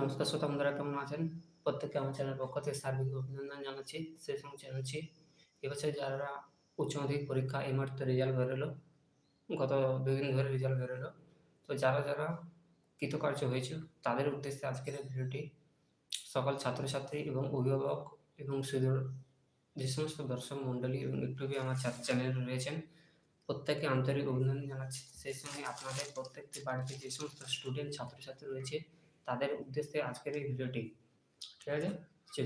নমস্কার শ্রোতা বন্ধুরা, কেমন আছেন? প্রত্যেককে আমার চ্যানেলের পক্ষ থেকে সার্বিক অভিনন্দন জানাচ্ছি, সেই সঙ্গে জানাচ্ছি, এবছর যারা উচ্চ মাধ্যমিক পরীক্ষা এই মুহূর্তে রেজাল্ট বেরোলো, গত দুদিন ধরে রেজাল্ট বেরোলো, তো যারা যারা কৃতকার্য হয়েছে, তাদের উদ্দেশ্যে আজকের এই ভিডিওটি সকল ছাত্রছাত্রী এবং অভিভাবক এবং সুদূর যে সমস্ত দর্শক মণ্ডলী এবং ইউটিউবে আমার চ্যানেল রয়েছেন, প্রত্যেককে আন্তরিক অভিনন্দন জানাচ্ছি। সেই সঙ্গে আপনাদের প্রত্যেকটি বাড়িতে যে সমস্ত স্টুডেন্ট ছাত্রছাত্রী রয়েছে তাদের উদ্দেশ্যে আজকের এই ভিডিওটি। ঠিক আছে?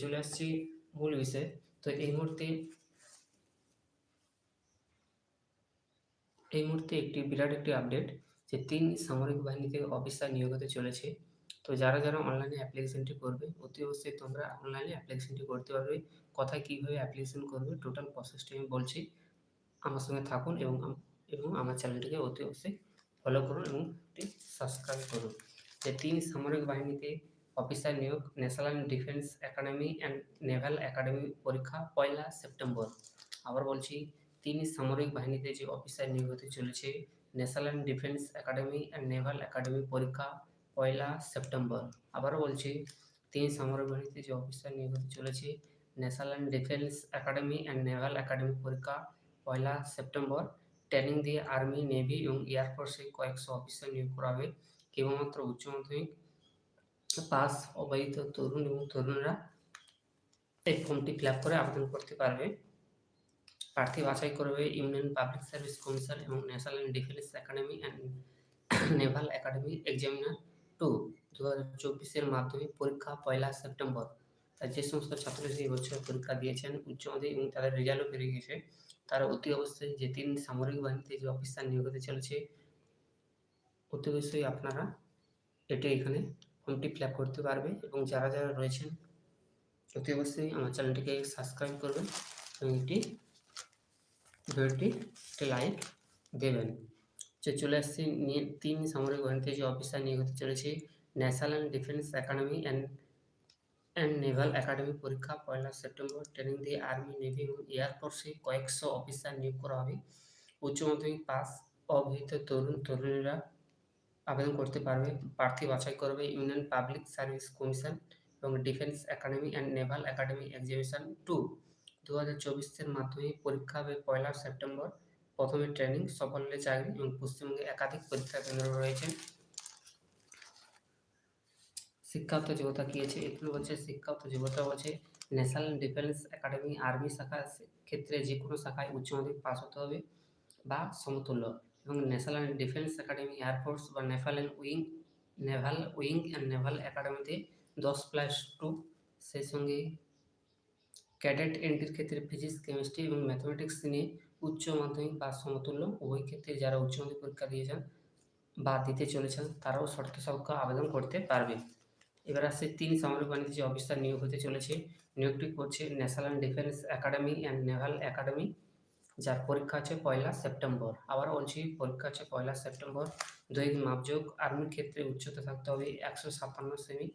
চলে আসছি মূল বিষয়ে। তো এই মুহূর্তে এই মুহূর্তে একটি বিরাট একটি আপডেট যে তিন সামরিক বাহিনীতে অফিসার নিয়োগ হতে চলেছে। তো যারা যারা অনলাইনে অ্যাপ্লিকেশনটি করবে, অতি অবশ্যই তোমরা অনলাইনে অ্যাপ্লিকেশনটি করতে পারবে। কোথায় কীভাবে অ্যাপ্লিকেশন করবে টোটাল প্রসেসটি আমি বলছি। আমার সঙ্গে থাকুন এবং এবং আমার চ্যানেলটিকে অতি অবশ্যই ফলো করুন এবং সাবস্ক্রাইব করুন। যে তিন সামরিক বাহিনীতে অফিসার নিয়োগ, national defence academy and naval academy পরীক্ষা, পয়লা সেপ্টেম্বর। আবার বলছি, তিন সামরিক বাহিনীতে যে অফিসার নিয়োগ হতে চলেছে, national defence academy and naval academy পরীক্ষা, পয়লা সেপ্টেম্বর। আবারও বলছি, তিন সামরিক বাহিনীতে যে অফিসার নিয়োগ হতে চলেছে, national defence academy and naval academy পরীক্ষা, পয়লা সেপ্টেম্বর। ট্রেনিং দিয়ে আর্মি, নেভি এবং এয়ারফোর্সে কয়েকশো অফিসার নিয়োগ করা হবে। কেবলমাত্র উচ্চ মাধ্যমিক পাস অবহিত তরুণ এবং তরুণরা এই ফর্মটি ফিল করে আবেদন করতে পারবে। প্রার্থী বাছাই করবে ইউনিয়ন পাবলিক সার্ভিস কমিশন এবং national defence academy and naval academy examination two দু হাজার চব্বিশের মাধ্যমিক পরীক্ষা পয়লা সেপ্টেম্বর। তাই যে সমস্ত ছাত্রছাত্রী বছর পরীক্ষা দিয়েছেন, উচ্চ মাধ্যমিক এবং তাদের রেজাল্টও বেরিয়ে গেছে। তারা অতি অবশ্যই যে তিন সামরিক বাহিনীতে যে অফিসার নিয়োগ হতে চলেছে অতি অবশ্যই আপনারা এটি এখানে ফর্মটি ফিল করতে পারবে এবং যারা যারা রয়েছেন, অতি অবশ্যই আমার চ্যানেলটিকে সাবস্ক্রাইব করবেন এবং একটি ভিডিওটি একটি লাইক দেবেন। যে চলে আসছে নিয়ে তিন সামরিক বাহিনীতে যে অফিসার নিয়োগ হতে চলেছে national defence academy and and naval academy পরীক্ষা, পয়লা সেপ্টেম্বর ট্রেনিং দিয়ে আর্মি নেভি এবং এয়ারফোর্সে কয়েকশো অফিসার নিয়োগ করা হবে। উচ্চ মাধ্যমিক পাস অবহিত তরুণ, তরুণীরা আবেদন করতে পারবে, প্রার্থী বাছাই করবে, ইউনিয়ন পাবলিক সার্ভিস কমিশন এবং defence academy and naval academy exhibition two দু হাজার চব্বিশের মাধ্যমে পরীক্ষা হবে পয়লা সেপ্টেম্বর। প্রথমে ট্রেনিং সফলে চাকরি এবং পশ্চিমবঙ্গে একাধিক পরীক্ষা কেন্দ্র রয়েছে। শিক্ষাগত যোগ্যতা কী আছে? এগুলো হচ্ছে শিক্ষাগত যোগ্যতা হচ্ছে ন্যাশনাল ডিফেন্স একাডেমি আর্মি শাখা, ক্ষেত্রে যে কোনো শাখায় উচ্চ মাধ্যমিক পাস হতে হবে বা সমতুল্য। এবং national defence academy air force বা naval and wing naval wing and naval একাডেমিতে দশ প্লাস টু সেই সঙ্গে ক্যাডেট এন্ট্রির ক্ষেত্রে ফিজিক্স কেমিস্ট্রি এবং ম্যাথমেটিক্স নিয়ে উচ্চ মাধ্যমিক বা সমতুল্য উভয় ক্ষেত্রে যারা উচ্চ মাধ্যমিক পরীক্ষা দিয়েছেন বা দিতে চলেছেন, তারাও শর্ত সাপেক্ষ আবেদন করতে পারবে। এবার আসছে তিন সামরিক বাহিনীতে যে অফিসার নিয়োগ হতে চলেছে, নিয়োগটি করছে national defence academy and naval academy যার পরীক্ষা আছে পয়লা সেপ্টেম্বর। আবার বলছি, পরীক্ষা আছে পয়লা সেপ্টেম্বর। দৈহিক মাপযোগ। আর্মির ক্ষেত্রে উচ্চতা থাকতে হবে একশো ছাপ্পান্ন সেমি,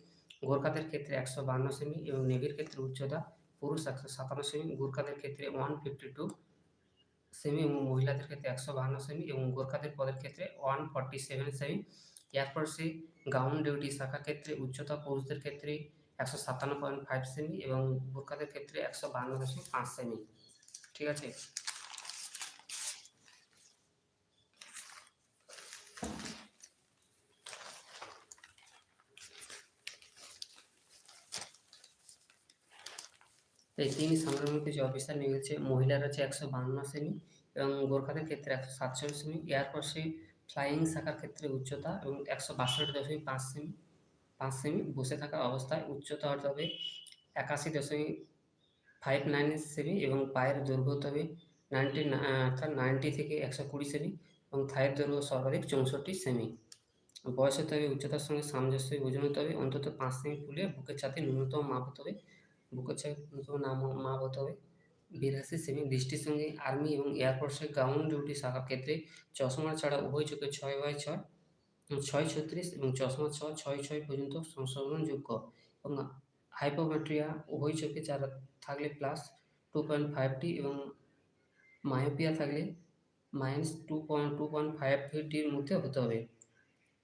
গোর্খাদের ক্ষেত্রে একশো বান্ন সেমি এবং নেভির ক্ষেত্রে উচ্চতা পুরুষ একশো সাতান্ন সেমি, গোর্খাদের ক্ষেত্রে ওয়ান ফিফটি টু সেমি এবং মহিলাদের ক্ষেত্রে একশো বাহান্ন সেমি এবং গোর্খাদের পদের ক্ষেত্রে ওয়ান ফর্টি সেভেন সেমি। এয়ারফোর্সে গাউন ডিউটি শাখা ক্ষেত্রে উচ্চতা পুরুষদের ক্ষেত্রে একশো সাতান্ন পয়েন্ট ফাইভ সেমি এবং গোর্খাদের ক্ষেত্রে একশো বাহান্ন দশমিক পাঁচ সেমি। ঠিক আছে? এই তিন সামরিক যে অফিসার নিয়োগ হচ্ছে মহিলার হচ্ছে একশো বান্ন সেমি এবং গোর্খাদের ক্ষেত্রে একশো সাতচল্লিশ সেমি এয়ারফোর্সে ফ্লাইং শাখার ক্ষেত্রে উচ্চতা এবং একশো বাষট্টি দশমিক পাঁচ সেমি পাঁচ সেমি বসে থাকা অবস্থায় উচ্চতা হতে হবে একাশি দশমিক ফাইভ নাইন সেমি এবং পায়ের দৈর্ঘ্য হতে হবে নাইনটি অর্থাৎ নাইনটি থেকে একশো কুড়ি সেমি এবং থায়ের দৈর্ঘ্য সর্বাধিক চৌষট্টি সেমি বয়স হতে হবে উচ্চতার সঙ্গে সামঞ্জস্য ওজন হতে হবে, অন্তত পাঁচ সেমি ফুলে বুকের ছাতে ন্যূনতম মাপ হতে হবে। বুকের ন্যূনতম নাম মাপ হতে হবে। বিরাশি সেমি দৃষ্টির সঙ্গে আর্মি এবং এয়ারফোর্সের গ্রাউন্ড ডিউটি শাখার ক্ষেত্রে চশমা ছাড়া উভয় চোখে ছয় বাই ছয় ছয় ছত্রিশ এবং চশমা ছ ছয় ছয় পর্যন্ত সংশোধনযোগ্য এবং হাইপোমেট্রিয়া উভয় চোখে যারা থাকলে প্লাস টু পয়েন্ট ফাইভটি এবং মায়োপিয়া থাকলে minus two point two point five ফিফটির মধ্যে হতে হবে।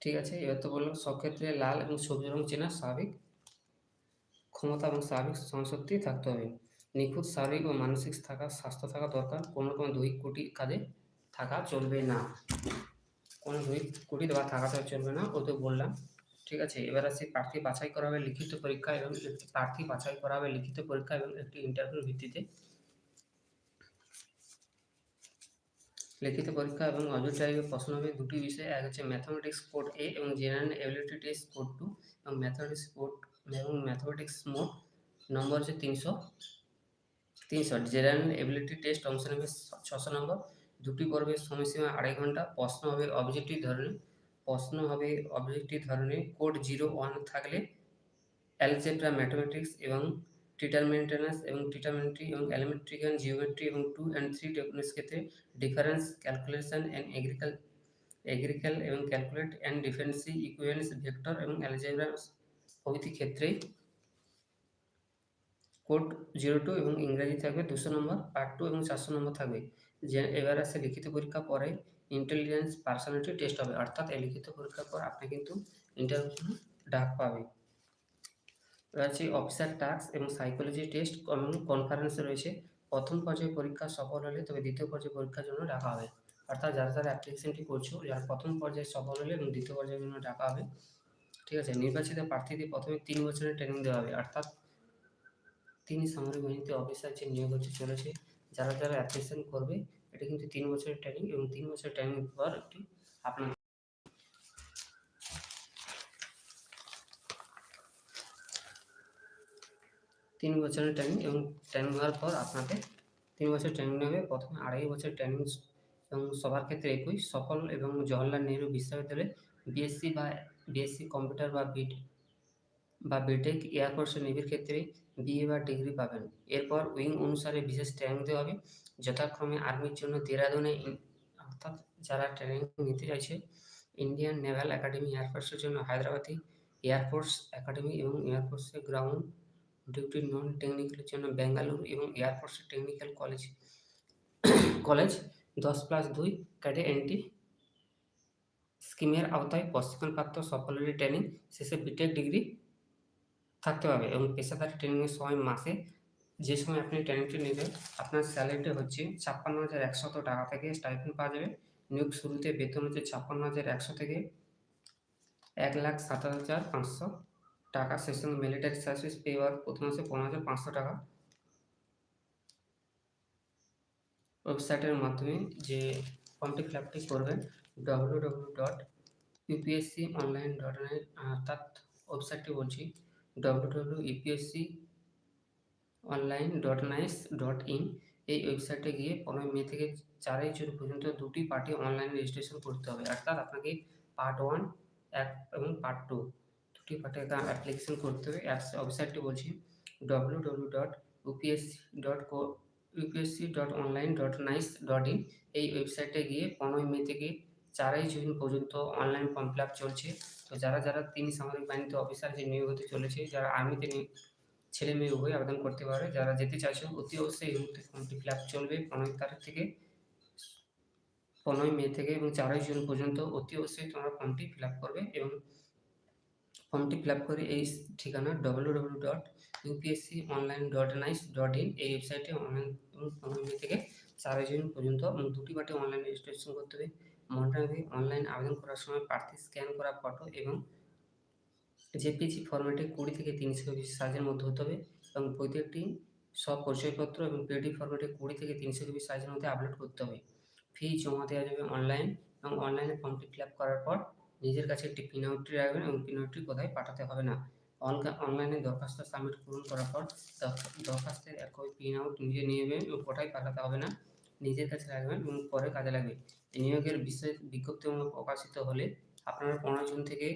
ঠিক আছে? এবার তো বললাম সব ক্ষেত্রে লাল এবং সবুজ রং চেনা স্বাভাবিক। ক্ষমতা এবং স্বাভাবিক সংশক্তি থাকতে হবে। নিখুঁত শারীরিক ও মানসিক থাকা, স্বাস্থ্য থাকা দরকার, কোনো রকম দৈহিক কুটি কাজে থাকা চলবে না। কোনো দৈহিক কুটি দেওয়া থাকাটা চলবে না ও তো বললাম। ঠিক আছে, এবার আসি প্রার্থী বাছাই করা হবে লিখিত পরীক্ষা এবং একটি প্রার্থী বাছাই করা হবে লিখিত পরীক্ষা এবং একটি ইন্টারভিউর ভিত্তিতে। লিখিত পরীক্ষা এবং অবজেক্ট টাইপের প্রশ্ন হবে দুটি বিষয়, এক হচ্ছে ম্যাথমেটিক্স কোড এ এবং general ability test code two এবং ম্যাথমেটিক্স কোড এবং ম্যাথমেটিক্স মোট নম্বর হচ্ছে তিনশো তিনশো। জেনারেল এবিলিটি টেস্ট অংশ নেবে ছশো নম্বর দুটি পর্বের সময়সীমা আড়াই ঘণ্টা। প্রশ্ন হবে অবজেক্টিভ ধরনের প্রশ্ন হবে অবজেক্টিভ ধরনের কোড জিরো ওয়ান থাকলে অ্যালজেব্রা ম্যাথমেটিক্স এবং ডিটারমিনেন্টাস এবং ডিটারমিনেন্টরি এবং এলিমেন্ট্রিক্যাল জিওমেট্রি এবং টু অ্যান্ড থ্রি টেকনিক্স ক্ষেত্রে ডিফারেন্স ক্যালকুলেশন অ্যান্ড এগ্রিকাল এগ্রিক্যাল এবং ক্যালকুলেট অ্যান্ড ডিফেন্সি ইকুয়েন্স ভেক্টর এবং অ্যালজেব্রা প্রভৃতি ক্ষেত্রেই কোড জিরো টু এবং ইংরাজি থাকবে দুশো নম্বর, পার্ট টু এবং চারশো নম্বর থাকবে। যে এবার আসে লিখিত পরীক্ষা পরে ইন্টেলিজেন্স পার্সোনালিটি টেস্ট হবে। অর্থাৎ এই লিখিত পরীক্ষার পর আপনি কিন্তু ইন্টারভিউ ডাক পাবে। রয়েছে অফিসার টাস্ক এবং সাইকোলজি টেস্ট এবং কনফারেন্স রয়েছে। প্রথম পর্যায়ে পরীক্ষা সফল হলে তবে দ্বিতীয় পর্যায়ে পরীক্ষার জন্য ডাকা হবে। অর্থাৎ যারা যারা অ্যাপ্লিকেশনটি করছ, যারা প্রথম পর্যায়ে সফল হলে এবং দ্বিতীয় পর্যায়ের জন্য ডাকা হবে ঠিক আছে? নির্বাচিত প্রার্থীদের প্রথমে তিন বছরের ট্রেনিং দেওয়া হবে। অর্থাৎ তিনি সামরিক বাহিনীতে অফিসার যে নিয়োগ হচ্ছে, চলেছে, যারা যারা অ্যাপ্লিকেশন করবে, এটা কিন্তু তিন বছরের ট্রেনিং এবং তিন বছরের ট্রেনিং পর একটি আপনার তিন বছরের ট্রেনিং এবং ট্রেনিং হওয়ার পর আপনাকে তিন বছর ট্রেনিং নেবে। প্রথমে আড়াই বছর ট্রেনিং এবং সবার ক্ষেত্রে একই সফল এবং জওয়াহরলাল নেহরু বিশ্ববিদ্যালয়ে বিএসসি বা বিএসসি কম্পিউটার বা বিট বা বিটেক এয়ারফোর্স নেভির ক্ষেত্রে বিএ বা ডিগ্রি পাবেন। এরপর উইং অনুসারে বিশেষ ট্রেনিং দেওয়া হবে। যথাক্রমে আর্মির জন্য দেরাদুনে অর্থাৎ যারা ট্রেনিং নিতে চাইছে ইন্ডিয়ান নেভাল একাডেমি এয়ারফোর্সের জন্য হায়দ্রাবাদে এয়ারফোর্স একাডেমি এবং এয়ারফোর্সের গ্রাউন্ড ডিউটি নন টেকনিক্যালের জন্য বেঙ্গালুরু এবং এয়ারফোর্সের টেকনিক্যাল কলেজ কলেজ দশ প্লাস দুই ক্যাডে এনটি স্কিমের আওতায় প্রশিক্ষণপ্রাপ্ত সকলেরই ট্রেনিং শেষে বিটেক ডিগ্রি থাকতে হবে এবং পেশাদার ট্রেনিংয়ের সময় মাসে যে সময় আপনি ট্রেনিংটি নেবেন, আপনার স্যালারিটা হচ্ছে ছাপ্পান্ন হাজার একশত টাকা থেকে স্টাইপেন্ড পাওয়া যাবে। নিয়োগ শুরুতে বেতন হচ্ছে ছাপ্পান্ন হাজার একশো থেকে এক লাখ সাতাশ হাজার পাঁচশো টাকা। সেই সঙ্গে মিলিটারি সার্ভিস পে হওয়ার প্রথম মাসে পনেরো হাজার পাঁচশো টাকা। ওয়েবসাইটের মাধ্যমে যে ফর্মটি ফিল আপটি করবেন W W dot UPSC online dot অর্থাৎ ওয়েবসাইটটি বলছি W W UPSC online dot nic dot in এই ওয়েবসাইটে গিয়ে পনেরোই মে থেকে চারই জুন পর্যন্ত দুটি পার্টি অনলাইন রেজিস্ট্রেশন করতে হবে। অর্থাৎ আপনাকে পার্ট ওয়ান এক এবং পার্ট টু দুটি পার্টে অ্যাপ্লিকেশন করতে হবে। ওয়েবসাইটটি বলছি W W dot UPSC dot co UPSC dot online dot nic dot in এই ওয়েবসাইটে গিয়ে পনেরোই মে থেকে চারই জুন পর্যন্ত অনলাইন ফর্ম ফিল চলছে, তো যারা যারা তিনি সামরিক বাহিনীতে অফিসার যে নিয়োগ হতে চলেছে, যারা আর্মিতে ছেলে মেয়ে উভয় আবেদন করতে পারে যারা যেতে চাইছে, অতি অবশ্যই এই মুহূর্তে ফর্মটি ফিল চলবে পনেরোই তারিখ থেকে, পনেরোই মে থেকে এবং চারই জুন পর্যন্ত অতি অবশ্যই তোমরা ফর্মটি ফিল করবে এবং ফর্মটি ফিল করে এই ঠিকানা W W dot UPSC online dot nic dot in এই ওয়েবসাইটে অনলাইন এবং পনেরোই মে থেকে চারই জুন পর্যন্ত এবং দুটি পার্টি অনলাইন রেজিস্ট্রেশন করতে হবে। মনে অনলাইন আবেদন করার সময় প্রার্থী স্ক্যান করা ফটো এবং জেপিজি ফরম্যাটে কুড়ি থেকে তিনশো সাইজের মধ্যে হতে হবে এবং প্রত্যেকটি সব পরিচয়পত্র এবং পিডি ফরম্যাটে কুড়ি থেকে তিনশো কেবি সাইজের মধ্যে আপলোড করতে হবে। ফি জমা দেওয়া যাবে অনলাইন এবং অনলাইনে ফর্মটি ফিল আপ করার পর নিজের কাছে একটি প্রিন্ট আউটটি রাখবেন এবং প্রিন্ট আউটটি কোথায় পাঠাতে হবে না। অনলাইনে দরখাস্ত সাবমিট পূরণ করার পর দরখাস্তের এক প্রিন্ট আউট নিজে নিয়ে এবং কোথায় পাঠাতে হবে না। নিজের কাছে রাখবেন এবং পরে কাজে লাগবে। নিয়োগের বিশেষ বিজ্ঞপ্তি প্রকাশিত হলে আপনারা পনেরো জুন থেকে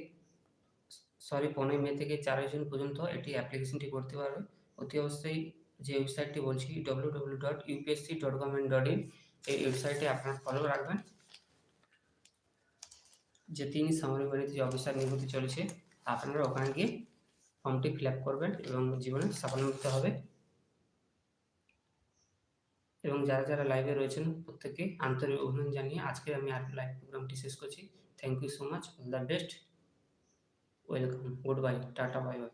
সরি পনেরোই মে থেকে চারই জুন পর্যন্ত এটি অ্যাপ্লিকেশনটি করতে পারবে অতি অবশ্যই যে ওয়েবসাইটটি বলছি W W dot UPSC dot government dot in এই ওয়েবসাইটে আপনারা ফলো রাখবেন। যে তিনি সামরিক বাহিনীতে যে অফিসার নিয়োগ চলেছে, আপনারা ওখানে গিয়ে ফর্মটি ফিল আপ করবেন এবং জীবনে সাফল্যমুক্ত হবে। এবং যারা যারা লাইভে রয়েছেন প্রত্যেককে আন্তরিক অভিনন্দন জানিয়ে আজকে আমি আর লাইভ প্রোগ্রামটি শেষ করছি। Thank you so much all the best welcome goodbye tata bye bye